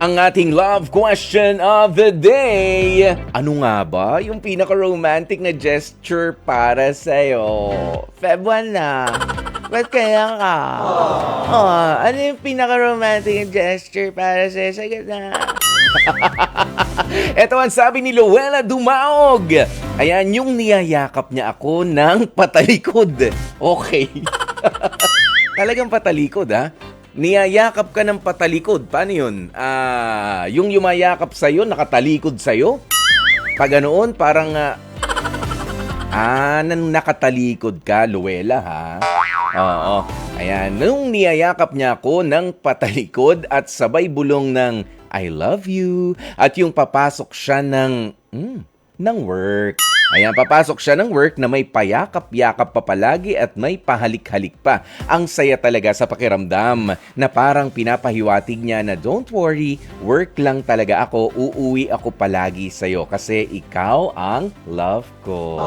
ang ating love question of the day. Ano nga ba yung pinaka-romantic na gesture para sa'yo? Feb 1 na. Ba't kaya ka? Oh, ano yung pinaka-romantic na gesture para sa'yo? Sagot na. Ito ang sabi ni Luella Dumaog. Ayan, yung niyayakap niya ako ng patalikod. Okay. Talagang patalikod, ha? Niyayakap ka ng patalikod. Paano yun? Ah, yung yumayakap sa'yo, nakatalikod sa'yo? Pag ganoon, parang... ah, ah, nang nakatalikod ka, Luella, ha? Oo. Ayan, nung niyayakap niya ako ng patalikod at sabay bulong ng I love you at yung papasok siya ng mm, ng work. Ayan, papasok siya ng work na may payakap-yakap pa palagi at may pahalik-halik pa. Ang saya talaga sa pakiramdam na parang pinapahiwatig niya na don't worry, work lang talaga ako, uuwi ako palagi sa'yo kasi ikaw ang love ko.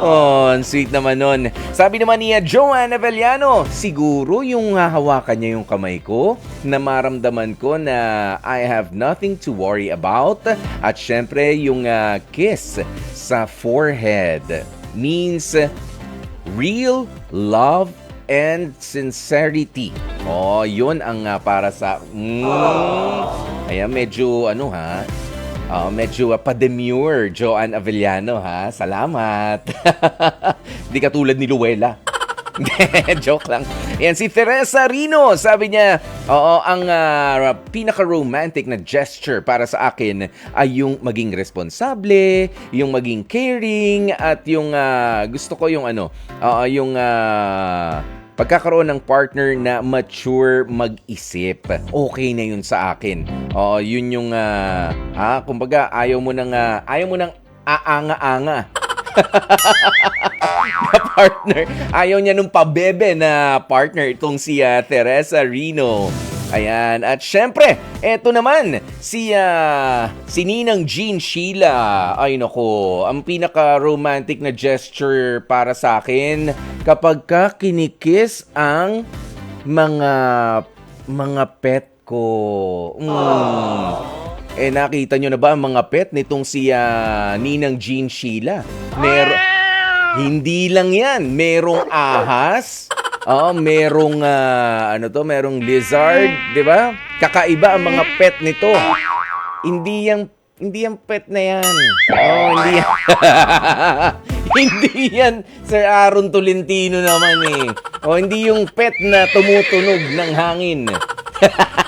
Oh, ang sweet naman nun. Sabi naman niya, Joanne Avellano, siguro yung hahawakan niya yung kamay ko na maramdaman ko na I have nothing to worry about at syempre yung ah, kiss sa forehead means real love and sincerity. Oh, yun ang ah, para sa... Mm, ayan, medyo ano ha, Ah, medyo uh, pa-demure, Avellano, ha? Salamat. Di katulad ni Luella. Joke lang. Yan, si Teresa Rino, sabi niya, oo, ang ah, pinaka-romantic na gesture para sa akin ay yung maging responsable, yung maging caring, at yung ah, gusto ko yung ano, oo, yung ah, pagkakaroon ng partner na mature mag-isip. Okay na yun sa akin. Oo, yun yung ah, ah, kumbaga ayaw mo nang ah, ayaw mo nang aanga-anga. partner. Ayaw niya nung pabebe na partner itong si ah, Teresa Rino. Ayan. At syempre, eto naman, si, ah, si Ninang Jean Sheila. Ay nako, ang pinaka-romantic na gesture para sa akin kapag ka kinikis ang mga mga pet ko. Mm. Eh nakita nyo na ba ang mga pet nitong si ah, Ninang Jean Sheila? Mer hindi lang 'yan, merong ahas. Oh, merong ah, ano to, merong lizard, 'di ba? Kakaiba ang mga pet nito. Hindi yang hindi yang pet na 'yan. Oh, hindi yan. hindi yan Sir Aaron Tolentino naman eh. Oh, hindi yung pet na tumutunog ng hangin.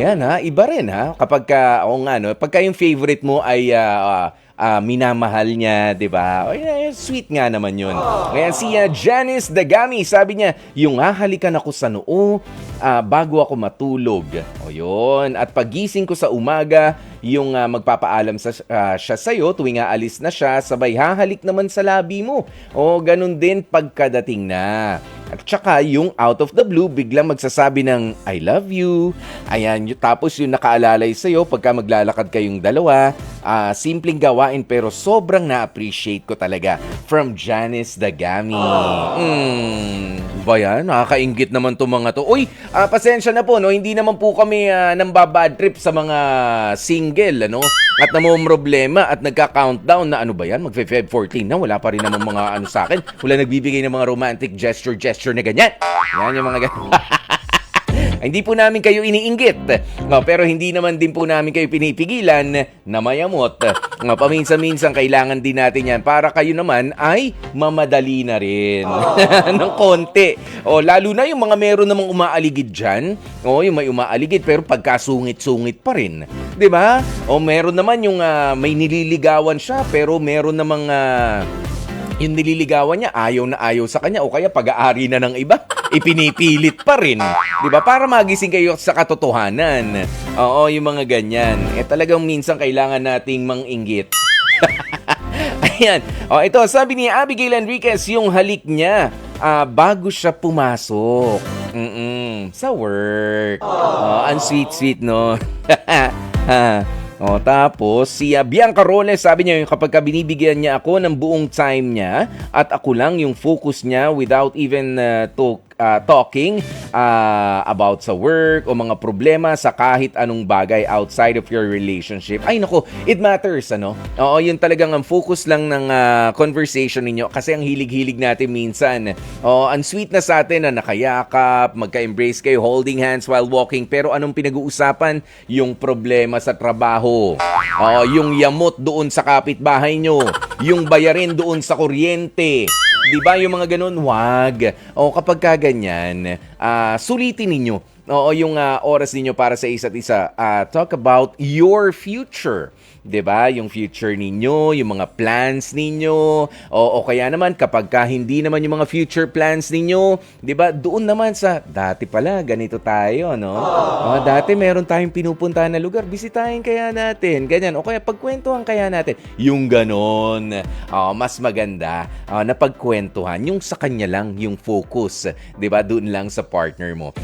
Ayan ha, iba rin ha. Kapag ka, o nga no, pagka yung favorite mo ay ah, ah, minamahal niya, di ba? Sweet nga naman yun. Ngayon si ah, Janice Dagami, sabi niya, yung hahalikan ako sa noo ah, bago ako matulog. O yun. At pagising ko sa umaga, yung ah, magpapaalam sa, ah, siya sa'yo tuwing aalis na siya, sabay hahalik naman sa labi mo. O ganun din pagkadating na. At saka yung out of the blue, biglang magsasabi ng I love you. Ayan, tapos yung nakaalalay sa'yo pagka maglalakad kayong dalawa. Ah, simpleng gawain pero sobrang na-appreciate ko talaga. From Janice Dagami. Mm, ba yan? Nakakaingit naman to mga to. Uy, ah, pasensya na po, no? Hindi naman po kami uh, nambabad trip sa mga single, ano? At namang problema at nagka-countdown na ano ba yan? Magfe-Feb 14 na, wala pa rin naman mga ano sa akin. Wala nagbibigay ng mga romantic gesture, gesture na ganyan. Yan yung mga ganyan. Hindi po namin kayo iniinggit. No, pero hindi naman din po namin kayo pinipigilan na mayamot. No, paminsan-minsan kailangan din natin yan para kayo naman ay mamadali na rin. ng konti. O, lalo na yung mga meron namang umaaligid dyan. O, yung may umaaligid pero pagkasungit-sungit pa rin. 'Di ba? O meron naman yung ah, may nililigawan siya pero meron namang ah, yung nililigawan niya ayaw na ayaw sa kanya o kaya pag-aari na ng iba, ipinipilit pa rin. ba? Para magising kayo sa katotohanan. Oo, yung mga ganyan. Eh talagang minsan kailangan nating manginggit. Ayan. O ito, sabi ni Abigail Enriquez, yung halik niya ah, bago siya pumasok. Mm-mm, sa work. Oh, ang sweet-sweet, no? Ha. O, tapos, si uh, Bianca Roles, sabi niya, yung kapag ka binibigyan niya ako ng buong time niya at ako lang yung focus niya without even uh, to ah, talking ah, about sa work o mga problema sa kahit anong bagay outside of your relationship. Ay nako, it matters ano. Oo, yun talagang ang focus lang ng ah, conversation ninyo kasi ang hilig-hilig natin minsan. Oo, ang sweet na sa atin na nakayakap, magka-embrace kayo, holding hands while walking. Pero anong pinag-uusapan? Yung problema sa trabaho. Oo, yung yamot doon sa kapitbahay nyo. Yung bayarin doon sa kuryente. Di ba yung mga ganun? Wag. O kapag ka ganyan, ah, sulitin ninyo. Oo, yung ah, oras ninyo para sa isa't isa. Ah, talk about your future. 'Di ba? Yung future ninyo, yung mga plans ninyo. O, o kaya naman kapag ka hindi naman yung mga future plans ninyo, 'di ba? Doon naman sa dati pala ganito tayo, no? O, dati meron tayong pinupuntahan na lugar, bisitahin kaya natin. Ganyan. O kaya pagkwentuhan kaya natin. Yung ganon. O, mas maganda ah, na pagkwentuhan yung sa kanya lang yung focus, 'di ba? Doon lang sa partner mo.